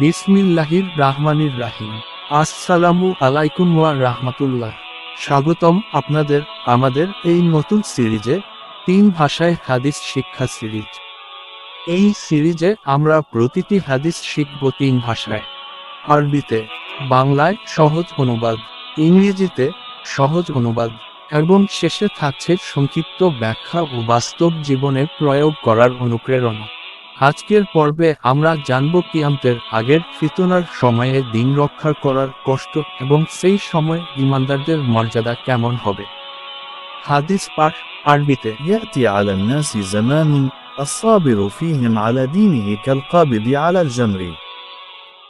বিসমিল্লাহির রাহমানির রাহিম। আসসালামু আলাইকুম ওয়া রাহমাতুল্লাহ। স্বাগতম আপনাদের, আমাদের এই নতুন সিরিজে, তিন ভাষায় হাদিস শিক্ষা সিরিজ। এই সিরিজে আমরা প্রতিটি হাদিস শিখব তিন ভাষায়। আরবিতে, বাংলায় সহজ অনুবাদ, ইংরেজিতে সহজ অনুবাদ, এবং শেষে থাকছে সংক্ষিপ্ত ব্যাখ্যা ও বাস্তব জীবনে প্রয়োগ করার অনুপ্রেরণা। আজকের পর্বে আমরা জানব কিয়ামতের আগের ফিতনার সময়ে দিন রক্ষা করার কষ্ট এবং সেই সময় ইমানদারদের মর্যাদা কেমন হবে হাদিস পাঠ আরবিতে يأتي على الناس زمان الصابر فيهم على دينه كالقابض على الجمر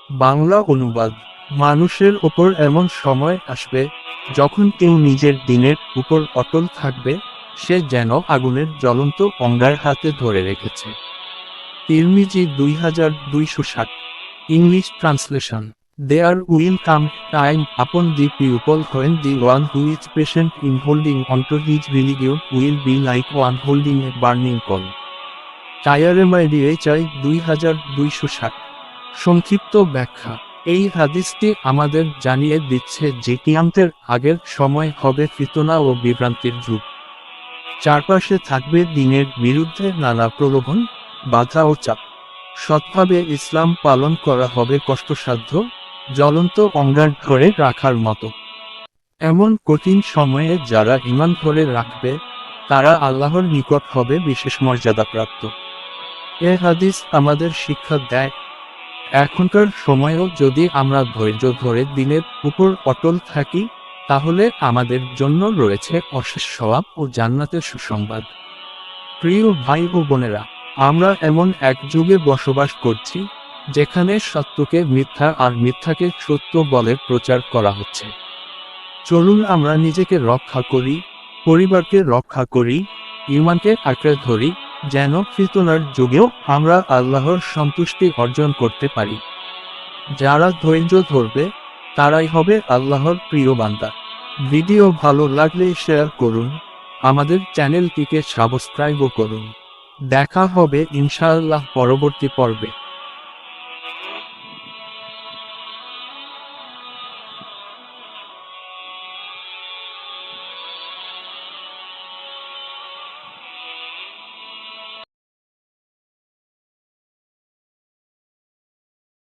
বাংলা অনুবাদ মানুষের ওপর এমন সময় আসবে যখন কেউ নিজের দিনের উপর অটল থাকবে সে যেন আগুনের জ্বলন্ত অঙ্গার হাতে ধরে রেখেছে তিরমিজি দুই হাজার দুইশো ষাট। English translation. There will come time upon the people when the one who is patient in holding onto his religion will be like one holding a burning call. টায়ারেমাই চাই দুই হাজার দুইশো ষাট। সংক্ষিপ্ত ব্যাখ্যা। এই হাদিসটি আমাদের জানিয়ে দিচ্ছে যে কিয়ামতের আগের সময় হবে ফিতনা ও বিভ্রান্তির যুগ। চারপাশে থাকবে দিনের বিরুদ্ধে নানা প্রলোভন বাধা ও চাপ। সৎভাবে ইসলাম পালন করা হবে কষ্টসাধ্য, জ্বলন্ত অঙ্গার ধরে রাখার মতো। এমন কঠিন সময়ে যারা ইমান ধরে রাখবে, তারা আল্লাহর নিকট হবে বিশেষ মর্যাদাপ্রাপ্ত। এ হাদিস আমাদের শিক্ষা দেয়, এখনকার সময়েও যদি আমরা ধৈর্য ধরে দিনের উপর অটল থাকি, তাহলে আমাদের জন্য রয়েছে অশেষ স্বভাব ও জান্নাতের সুসংবাদ। প্রিয় ভাই ও বোনেরা আমরা এমন এক যুগে বসবাস করছি, যেখানে সত্যকে মিথ্যা আর মিথ্যাকে সত্য বলে প্রচার করা হচ্ছে। চলুন আমরা নিজেকে রক্ষা করি, পরিবারকে রক্ষা করি, ইমানকে আঁকড়ে ধরি, যেন ফিতনার যুগেও আমরা আল্লাহর সন্তুষ্টি অর্জন করতে পারি। যারা ধৈর্য ধরবে, তারাই হবে আল্লাহর প্রিয় বান্দা। ভিডিও ভালো লাগলে শেয়ার করুন, আমাদের চ্যানেলটিকে সাবস্ক্রাইবও করুন। দেখা হবে ইনশাআল্লাহ পরবর্তী পর্বে।